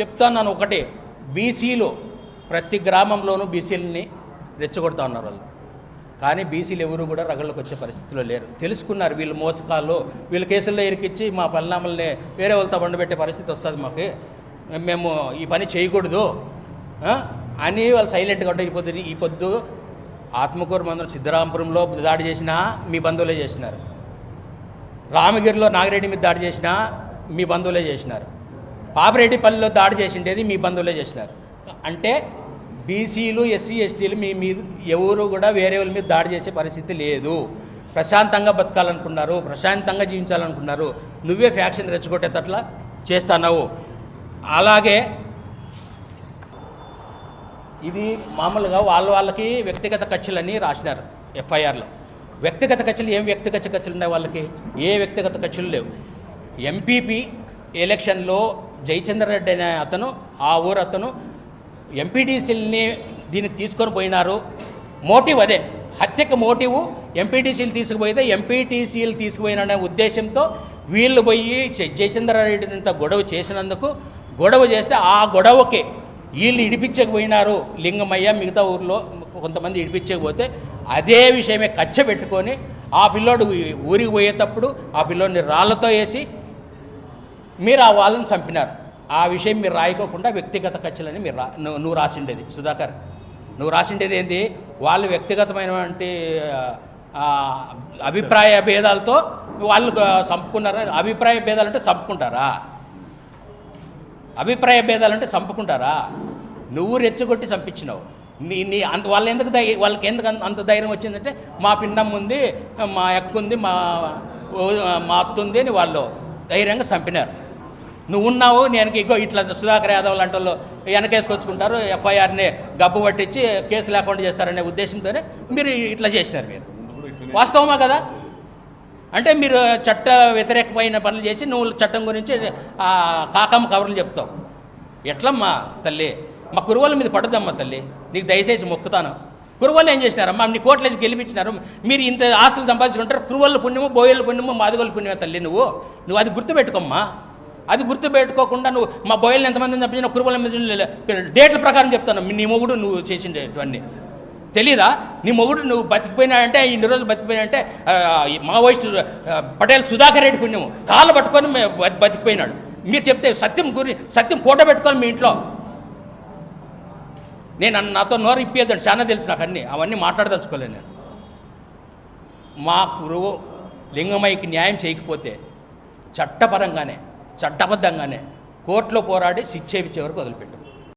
చెప్తాను ఒకటే. బీసీలు ప్రతి గ్రామంలోనూ బీసీలని రెచ్చగొడతా ఉన్నారు వాళ్ళు. కానీ బీసీలు ఎవరు కూడా రగళ్ళకు వచ్చే పరిస్థితిలో లేరు. తెలుసుకున్నారు వీళ్ళు మోసకాల్లో వీళ్ళ కేసుల్లో ఇరికిచ్చి మా పరిణామాలని వేరే వాళ్ళతో బండబెట్టే పరిస్థితి వస్తుంది మాకు. మేము ఈ పని చేయకూడదు. అని వాళ్ళు సైలెంట్గా ఉంటారు ఈ పొద్దు ఈ పొద్దు ఆత్మకూరు మందరం సిద్ధరామపురంలో దాడి చేసినా మీ బంధువులే చేసినారు. రామగిరిలో నాగిరెడ్డి మీద దాడి చేసినా మీ బంధువులే చేసినారు. పాపిరెడ్డిపల్లిలో దాడి చేసిండేది మీ బంధువులే చేసినారు. అంటే బీసీలు ఎస్సీ ఎస్టీలు మీ మీద ఎవరు కూడా వేరే వాళ్ళ మీద దాడి చేసే పరిస్థితి లేదు. ప్రశాంతంగా బతకాలనుకున్నారు ప్రశాంతంగా జీవించాలనుకున్నారు. నువ్వే ఫ్యాక్షన్ రెచ్చగొట్టేటట్లా చేస్తున్నావు. అలాగే ఇది మామూలుగా వాళ్ళ వాళ్ళకి వ్యక్తిగత ఖర్చులని రాసినారు ఎఫ్ఐఆర్లో. వ్యక్తిగత ఖర్చులు ఏం వ్యక్తిగత ఖర్చులు ఉన్నాయి వాళ్ళకి? ఏ వ్యక్తిగత ఖర్చులు లేవు. ఎంపీపీ ఎలక్షన్లో జయచంద్ర రెడ్డి అనే అతను ఆ ఊరు అతను ఎంపీటీసీలని దీన్ని తీసుకొని పోయినారు. మోటివ్ అదే హత్యకు మోటివ్ ఎంపీటీసీలు తీసుకుపోయితే ఎంపీటీసీలు తీసుకుపోయిన ఉద్దేశంతో వీళ్ళు పోయి జ- జయచంద్ర రెడ్డినంత గొడవ చేసినందుకు గొడవ చేస్తే ఆ గొడవకి వీళ్ళు ఇడిపించకపోయినారు. లింగమయ్య మిగతా ఊర్లో కొంతమంది ఇడిపించకపోతే అదే విషయమే కచ్చ పెట్టుకొని ఆ పిల్లోడు ఊరికి పోయేటప్పుడు ఆ పిల్లోడిని రాళ్ళతో వేసి మీరు ఆ వాళ్ళని చంపినారు. ఆ విషయం మీరు రాయకోకుండా వ్యక్తిగత ఖర్చులని మీరు రా నువ్వు నువ్వు రాసిండేది. సుధాకర్ నువ్వు రాసిండేది ఏంది? వాళ్ళు వ్యక్తిగతమైనటువంటి అభిప్రాయ భేదాలతో వాళ్ళు చంపుకున్నారా? అభిప్రాయ భేదాలంటే చంపుకుంటారా? అభిప్రాయ భేదాలంటే చంపుకుంటారా? నువ్వు రెచ్చగొట్టి చంపించినావు. నీ నీ అంత వాళ్ళు ఎందుకు ధై వాళ్ళకి ఎందుకు అంత- అంత ధైర్యం వచ్చిందంటే మా పిండం ఉంది మా ఎక్కుంది మా ఓ- మా అత్తుంది అని వాళ్ళు ధైర్యంగా చంపినారు. నువ్వు ఉన్నావు నేను ఇగో ఇట్లా సుధాకర్ యాదవ్ లాంటి వాళ్ళు వెనకేసుకొచ్చుకుంటారు ఎఫ్ఐఆర్ని గబ్బు పట్టించి కేసు లేకుండా చేస్తారనే ఉద్దేశంతోనే మీరు ఇట్లా చేసినారు మీరు. వాస్తవమా కదా? అంటే మీరు చట్ట వ్యతిరేకమైన పనులు చేసి నువ్వు చట్టం గురించి ఆ, కాకమ్మ కవర్లు చెప్తావు. ఎట్లమ్మా తల్లి? మా కురువల మీద పడుదమ్మా తల్లి? నీకు దయచేసి మొక్కుతాను. కురువలు ఏం చేసినారమ్మా? నీ కోట్లేసి గెలిపించినారు. మీరు ఇంత ఆస్తులు సంపాదించుకుంటారు. కురువల పుణ్యము బోయల పుణ్యము మాదిగోళ్ళ పుణ్యమే తల్లి నువ్వు. నువ్వు అది గుర్తుపెట్టుకోమ్మా. అది గుర్తుపెట్టుకోకుండా నువ్వు మా బోయల్ని ఎంతమంది చంపించిన కురుబల మీద డేట్ల ప్రకారం చెప్తాను. నీ మొగుడు నువ్వు చేసిండేటివన్నీ తెలీదా? నీ మొగుడు నువ్వు బతికిపోయినాడంటే ఇన్ని రోజులు బతికిపోయినాడంటే మా ఈ మావోయిస్టు పటేల్ సుధాకర్ రెడ్డి పుణ్యము. కాళ్ళు పట్టుకొని బతికిపోయినాడు. మీరు చెప్తే సత్యం గురి సత్యం ఫోటో పెట్టుకొని మీ ఇంట్లో. నేను అన్న- నాతో నోరు ఇప్పేద్దాడు చాలా తెలుసు నాకు అన్నీ. అవన్నీ మాట్లాడదలుచుకోలేదు నేను. మా గురువు లింగమయ్యకి న్యాయం చేయకపోతే చట్టపరంగానే చట్టబద్ధంగానే కోర్టులో పోరాడి శిక్ష ఇచ్చే వరకు వదిలిపెట్టాం.